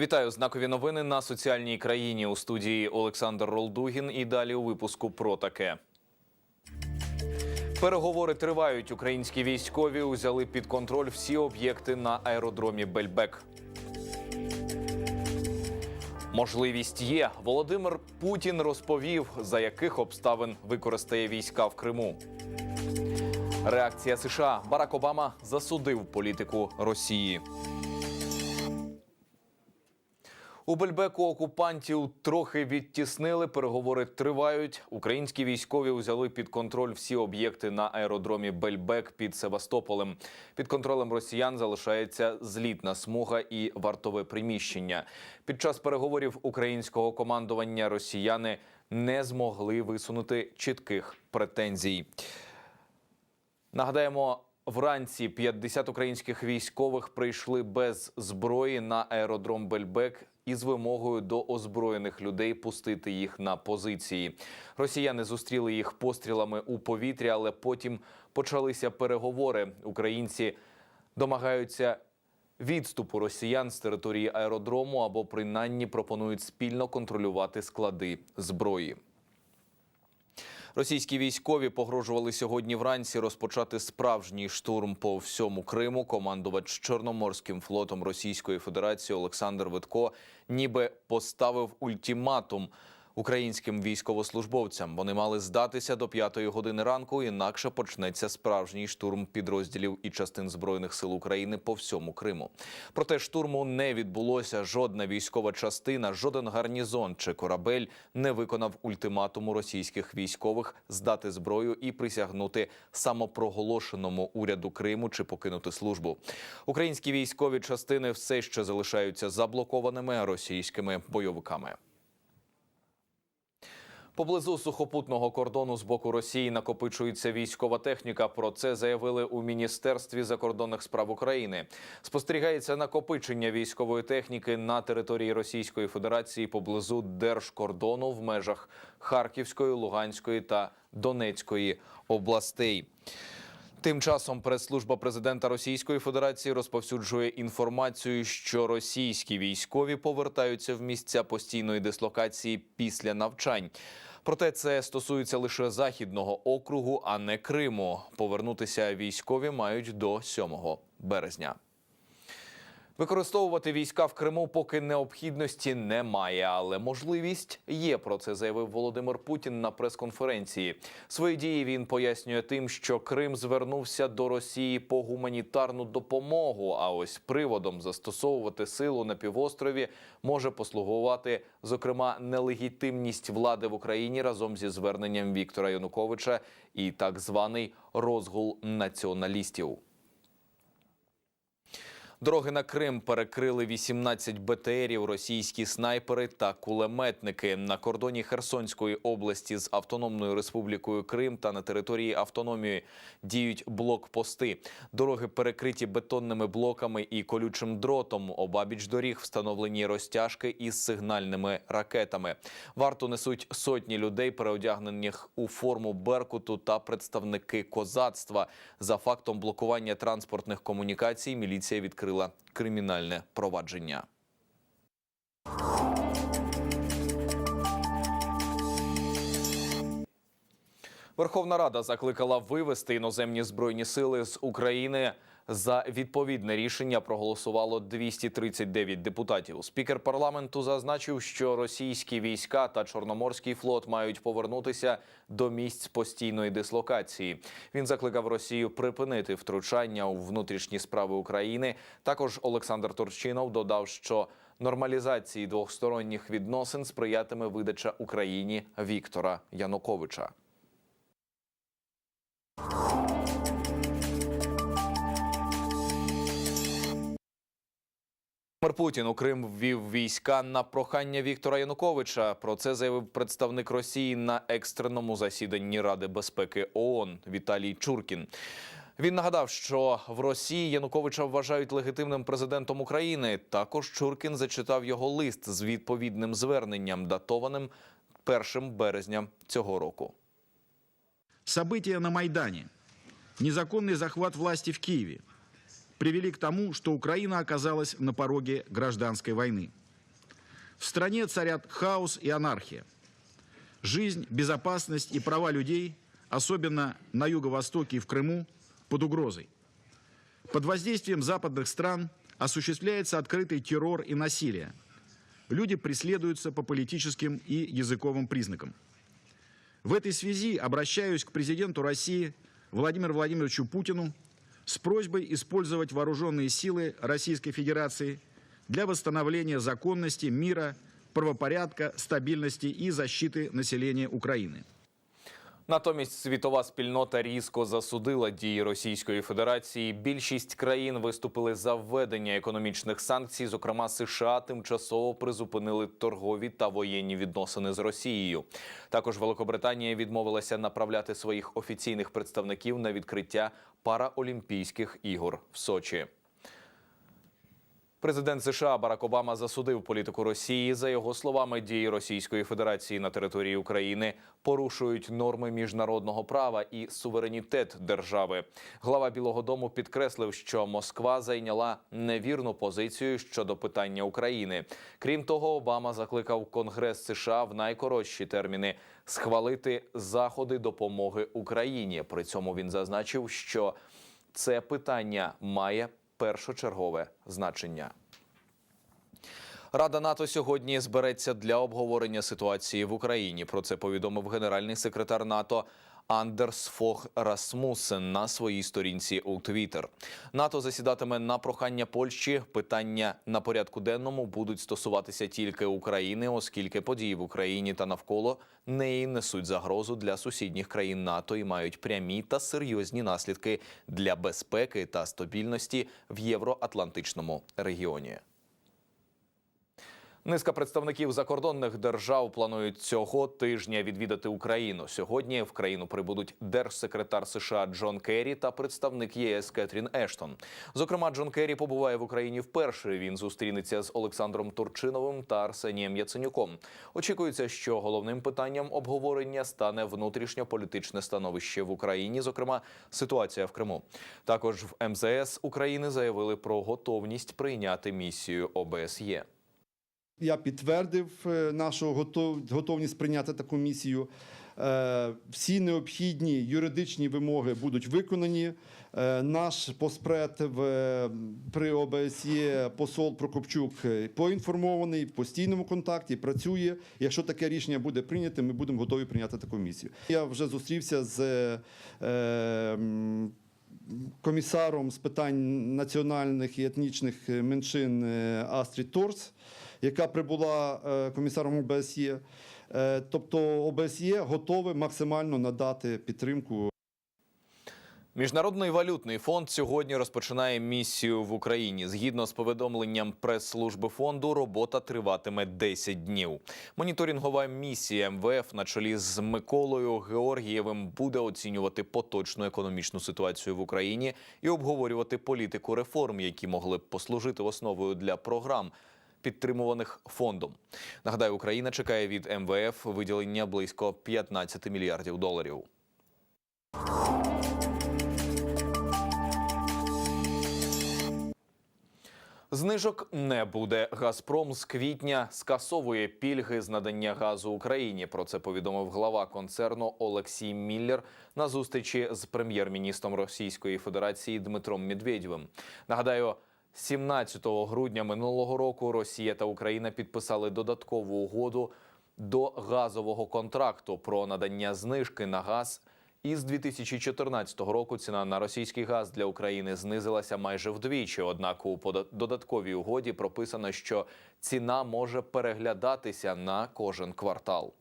Вітаю знакові новини на соціальній країні у студії Олександр Ролдугін. І далі у випуску про таке. Переговори тривають. Українські військові узяли під контроль всі об'єкти на аеродромі Бельбек. Можливість є. Володимир Путін розповів, за яких обставин використає війська в Криму. Реакція США. Барак Обама засудив політику Росії. У Бельбеку окупантів трохи відтіснили. Переговори тривають. Українські військові узяли під контроль всі об'єкти на аеродромі Бельбек під Севастополем. Під контролем росіян залишається злітна смуга і вартове приміщення. Під час переговорів українського командування росіяни не змогли висунути чітких претензій. Нагадаємо, вранці 50 українських військових прийшли без зброї на аеродром Бельбек із вимогою до озброєних людей пустити їх на позиції. Росіяни зустріли їх пострілами у повітря, але потім почалися переговори. Українці домагаються відступу росіян з території аеродрому або принаймні пропонують спільно контролювати склади зброї. Російські військові погрожували сьогодні вранці розпочати справжній штурм по всьому Криму. Командувач Чорноморським флотом Російської Федерації Олександр Витко ніби поставив ультиматум українським військовослужбовцям. Вони мали здатися до п'ятої години ранку, інакше почнеться справжній штурм підрозділів і частин збройних сил України по всьому Криму. Проте штурму не відбулося. Жодна військова частина, жоден гарнізон чи корабель не виконав ультиматуму російських військових здати зброю і присягнути самопроголошеному уряду Криму чи покинути службу. Українські військові частини все ще залишаються заблокованими російськими бойовиками. Поблизу сухопутного кордону з боку Росії накопичується військова техніка. Про це заявили у міністерстві закордонних справ України. Спостерігається накопичення військової техніки на території Російської Федерації поблизу держкордону в межах Харківської, Луганської та Донецької областей. Тим часом прес-служба президента Російської Федерації розповсюджує інформацію, що російські військові повертаються в місця постійної дислокації після навчань. Проте це стосується лише західного округу, а не Криму. Повернутися військові мають до 7 березня. Використовувати війська в Криму поки необхідності немає, але можливість є. Про це заявив Володимир Путін на прес-конференції. Свої дії він пояснює тим, що Крим звернувся до Росії по гуманітарну допомогу. А ось приводом застосовувати силу на півострові може послугувати зокрема нелегітимність влади в Україні разом зі зверненням Віктора Януковича і так званий розгул націоналістів. Дороги на Крим перекрили 18 БТРів, російські снайпери та кулеметники на кордоні Херсонської області з Автономною Республікою Крим та на території автономії діють блокпости. Дороги перекриті бетонними блоками і колючим дротом. Обабіч доріг встановлені розтяжки із сигнальними ракетами. Варту несуть сотні людей, переодягнених у форму Беркуту та представники козацтва. За фактом блокування транспортних комунікацій міліція відкрила кримінальне провадження. Верховна Рада закликала вивести іноземні збройні сили з України. За відповідне рішення проголосувало 239 депутатів. Спікер парламенту зазначив, що російські війська та Чорноморський флот мають повернутися до місць постійної дислокації. Він закликав Росію припинити втручання у внутрішні справи України. Також Олександр Турчинов додав, що нормалізації двосторонніх відносин сприятиме видача Україні Віктора Януковича. Володимир Путін у Крим ввів війська на прохання Віктора Януковича. Про це заявив представник Росії на екстреному засіданні Ради безпеки ООН Віталій Чуркін. Він нагадав, що в Росії Януковича вважають легітимним президентом України. Також Чуркін зачитав його лист з відповідним зверненням, датованим 1 березня цього року. События на Майдане, незаконный захват власти в Киеве привели к тому, что Украина оказалась на пороге гражданской войны. В стране царят хаос и анархия. Жизнь, безопасность и права людей, особенно на Юго-Востоке и в Крыму, под угрозой. Под воздействием западных стран осуществляется открытый террор и насилие. Люди преследуются по политическим и языковым признакам. В этой связи обращаюсь к президенту России Владимиру Владимировичу Путину с просьбой использовать вооруженные силы Российской Федерации для восстановления законности, мира, правопорядка, стабильности и защиты населения Украины. Натомість світова спільнота різко засудила дії Російської Федерації. Більшість країн виступили за введення економічних санкцій. Зокрема, США тимчасово призупинили торгові та воєнні відносини з Росією. Також Великобританія відмовилася направляти своїх офіційних представників на відкриття параолімпійських ігор в Сочі. Президент США Барак Обама засудив політику Росії. За його словами, дії Російської Федерації на території України порушують норми міжнародного права і суверенітет держави. Глава Білого Дому підкреслив, що Москва зайняла невірну позицію щодо питання України. Крім того, Обама закликав Конгрес США в найкоротші терміни схвалити заходи допомоги Україні. При цьому він зазначив, що це питання має першочергове значення. Рада НАТО сьогодні збереться для обговорення ситуації в Україні. Про це повідомив генеральний секретар НАТО Андерс Фог Расмусен на своїй сторінці у Твіттер. НАТО засідатиме на прохання Польщі. Питання на порядку денному будуть стосуватися тільки України, оскільки події в Україні та навколо неї несуть загрозу для сусідніх країн НАТО і мають прямі та серйозні наслідки для безпеки та стабільності в євроатлантичному регіоні. Низка представників закордонних держав планують цього тижня відвідати Україну. Сьогодні в країну прибудуть держсекретар США Джон Керрі та представник ЄС Кетрін Ештон. Зокрема, Джон Керрі побуває в Україні вперше. Він зустрінеться з Олександром Турчиновим та Арсенієм Яценюком. Очікується, що головним питанням обговорення стане внутрішньополітичне становище в Україні, зокрема ситуація в Криму. Також в МЗС України заявили про готовність прийняти місію ОБСЄ. Я підтвердив е, нашу готовність прийняти таку місію. Е, Всі необхідні юридичні вимоги будуть виконані. Е, Наш поспред в, при ОБСЄ посол Прокопчук поінформований, в постійному контакті, працює. Якщо таке рішення буде прийнято, ми будемо готові прийняти таку місію. Я вже зустрівся з комісаром з питань національних і етнічних меншин Астрід Торс, яка прибула е, комісаром ОБСЄ. Е, Тобто ОБСЄ готове максимально надати підтримку Міжнародний валютний фонд сьогодні розпочинає місію в Україні. Згідно з повідомленням прес-служби фонду, робота триватиме 10 днів. Моніторингова місія МВФ на чолі з Миколою Георгієвим буде оцінювати поточну економічну ситуацію в Україні і обговорювати політику реформ, які могли б послужити основою для програм. Підтримуваних фондом нагадаю, Україна чекає від МВФ виділення близько 15 мільярдів доларів. Знижок не буде. Газпром з квітня скасовує пільги з надання газу Україні. Про це повідомив глава концерну Олексій Міллер на зустрічі з прем'єр-міністром Російської Федерації Дмитром Медведєвим. Нагадаю. 17 грудня минулого року Росія та Україна підписали додаткову угоду до газового контракту про надання знижки на газ. І з 2014 року ціна на російський газ для України знизилася майже вдвічі. Однак у додатковій угоді прописано, що ціна може переглядатися на кожен квартал.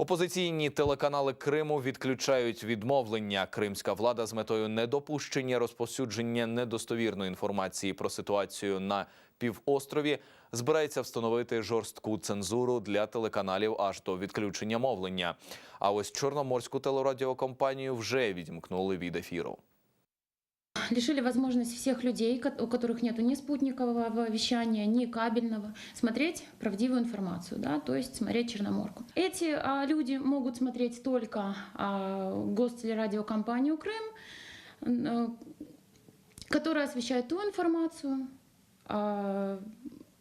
Опозиційні телеканали Криму відключають відмовлення. Кримська влада з метою недопущення розповсюдження недостовірної інформації про ситуацію на півострові збирається встановити жорстку цензуру для телеканалів аж до відключення мовлення. А ось чорноморську телерадіокомпанію вже відімкнули від ефіру. Лишили возможности всех людей, у которых нет ни спутникового вещания, ни кабельного, смотреть правдивую информацию, да, то есть смотреть Черноморку. Эти а, люди могут смотреть только а, гостелерадиокомпанию «Крым», э, которая освещает ту информацию, а,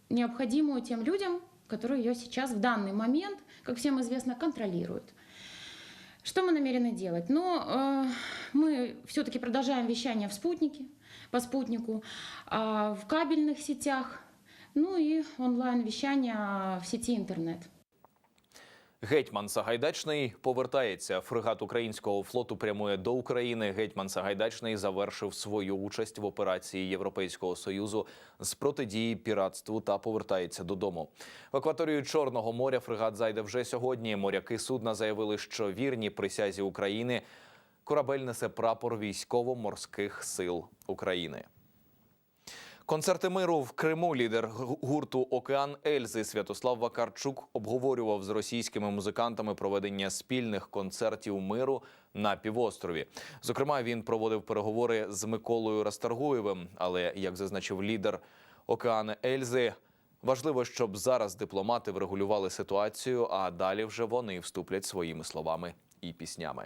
необходимую тем людям, которые ее сейчас в данный момент, как всем известно, контролируют. Что мы намерены делать? Ну, э, мы все-таки продолжаем вещание в спутнике, по спутнику, а, в кабельных сетях, ну и онлайн-вещание в сети интернет. Гетьман Сагайдачний повертається. Фрегат українського флоту прямує до України. Гетьман Сагайдачний завершив свою участь в операції Європейського союзу з протидії піратству та повертається додому. В акваторію Чорного моря фрегат зайде вже сьогодні. Моряки судна заявили, що вірні присязі України. Корабель несе прапор військово-морських сил України. Концерти миру в Криму лідер гу- гурту Океан Ельзи Святослав Вакарчук обговорював з російськими музикантами проведення спільних концертів миру на півострові. Зокрема, він проводив переговори з Миколою Расторгуєвим. Але як зазначив лідер Океан Ельзи, важливо, щоб зараз дипломати врегулювали ситуацію, а далі вже вони вступлять своїми словами і піснями.